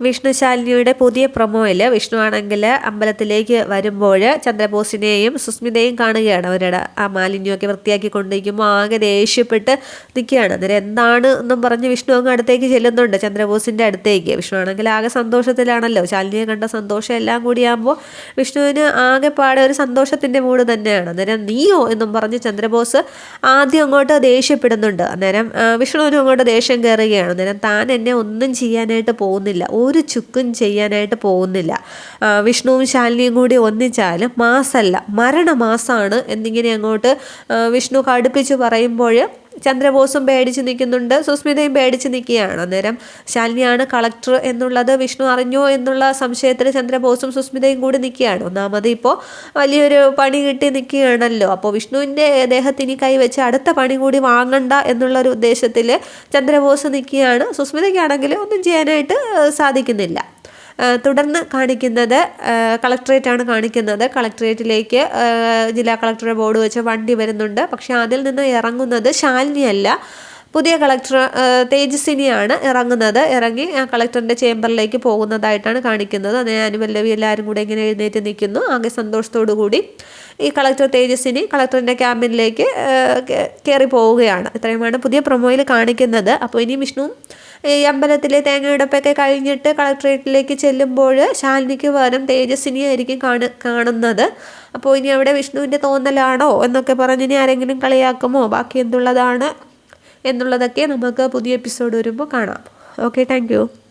വിഷ്ണു ശാലിനിയുടെ പുതിയ പ്രൊമോയിൽ വിഷ്ണു ആണെങ്കിൽ അമ്പലത്തിലേക്ക് വരുമ്പോൾ ചന്ദ്രബോസിനെയും സുസ്മിതയും കാണുകയാണ്. അവരുടെ ആ മാലിന്യമൊക്കെ വൃത്തിയാക്കി കൊണ്ടിരിക്കുമ്പോൾ ആകെ ദേഷ്യപ്പെട്ട് നിൽക്കുകയാണ്. അന്നേരം എന്താണ് എന്നും പറഞ്ഞ് വിഷ്ണു അങ്ങ് അടുത്തേക്ക് ചെല്ലുന്നുണ്ട്. ചന്ദ്രബോസിന്റെ അടുത്തേക്ക്. വിഷ്ണു ആണെങ്കിൽ ആകെ സന്തോഷത്തിലാണല്ലോ. ശാലിനിയെ കണ്ട സന്തോഷം എല്ലാം കൂടിയാകുമ്പോൾ വിഷ്ണുവിന് ആകെ പാടെ ഒരു സന്തോഷത്തിന്റെ മൂട് തന്നെയാണ്. അന്നേരം നീയോ എന്നും പറഞ്ഞ് ചന്ദ്രബോസ് ആദ്യം അങ്ങോട്ട് ദേഷ്യപ്പെടുന്നുണ്ട്. അന്നേരം വിഷ്ണുവിനും അങ്ങോട്ട് ദേഷ്യം കയറുകയാണ്. അന്നേരം താൻ എന്നെ ഒന്നും ചെയ്യാനായിട്ട് പോകുന്നില്ല. ഒരു ചുക്കും ചെയ്യാനായിട്ട് പോകുന്നില്ല. വിഷ്ണുവും ശാലിനിയും കൂടി ഒന്നിച്ചാലും മാസമല്ല മരണമാസമാണ് എന്നിങ്ങനെ അങ്ങോട്ട് വിഷ്ണു കടുപ്പിച്ച് പറയുമ്പോൾ ചന്ദ്രബോസും പേടിച്ച് നിൽക്കുന്നുണ്ട്. സുസ്മിതയും പേടിച്ച് നിൽക്കുകയാണ് അന്നേരം. ശാലിനിയാണ് കളക്ടർ എന്നുള്ളത് വിഷ്ണു അറിഞ്ഞോ എന്നുള്ള സംശയത്തിൽ ചന്ദ്രബോസും സുസ്മിതയും കൂടി നിൽക്കുകയാണ്. ഒന്നാമത് ഇപ്പോൾ വലിയൊരു പണി കിട്ടി നിൽക്കുകയാണല്ലോ. അപ്പോൾ വിഷ്ണുവിന്റെ ദേഹത്തിന് കൈവച്ച് അടുത്ത പണി കൂടി വാങ്ങണ്ട എന്നുള്ള ഒരു ഉദ്ദേശത്തിൽ ചന്ദ്രബോസ് നിൽക്കുകയാണ്. സുസ്മിതയ്ക്കാണെങ്കിൽ ഒന്നും ചെയ്യാനായിട്ട് സാധിക്കുന്നില്ല. തുടർന്ന് കാണിക്കുന്നത് കളക്ടറേറ്റാണ് കാണിക്കുന്നത്. കളക്ടറേറ്റിലേക്ക് ജില്ലാ കളക്ടറുടെ ബോർഡ് വെച്ച് വണ്ടി വരുന്നുണ്ട്. പക്ഷേ അതിൽ നിന്ന് ഇറങ്ങുന്നത് ശാലിനിയല്ല പുതിയ കളക്ടർ തേജസ്വിനിയാണ് ഇറങ്ങുന്നത്. ഇറങ്ങി ആ കളക്ടറിന്റെ ചേംബറിലേക്ക് പോകുന്നതായിട്ടാണ് കാണിക്കുന്നത്. അതിന് അനുപല്ലവി എല്ലാവരും കൂടെ ഇങ്ങനെ എഴുന്നേറ്റ് നിൽക്കുന്നു. ആകെ സന്തോഷത്തോടു കൂടി ഈ കളക്ടർ തേജസ്വിനി കളക്ടറിന്റെ ക്യാമ്പിനിലേക്ക് കയറി പോവുകയാണ്. ഇത്രയുമാണ് പുതിയ പ്രൊമോയിൽ കാണിക്കുന്നത്. അപ്പോൾ ഇനി വിഷ്ണു ഈ അമ്പലത്തിലെ തേങ്ങയെടുപ്പൊക്കെ കഴിഞ്ഞിട്ട് കളക്ട്രേറ്റിലേക്ക് ചെല്ലുമ്പോൾ ശാലിനിക്ക് പകരം തേജസ്വിനിയായിരിക്കും കാണു കാണുന്നത്. അപ്പോൾ ഇനി അവിടെ വിഷ്ണുവിന്റെ തോന്നലാണോ എന്നൊക്കെ പറഞ്ഞ് ഇനി ആരെങ്കിലും കളിയാക്കുമോ? ബാക്കി എന്തുള്ളതാണ് എന്നുള്ളതൊക്കെ നമുക്ക് പുതിയ എപ്പിസോഡ് വരുമ്പോൾ കാണാം. Okay thank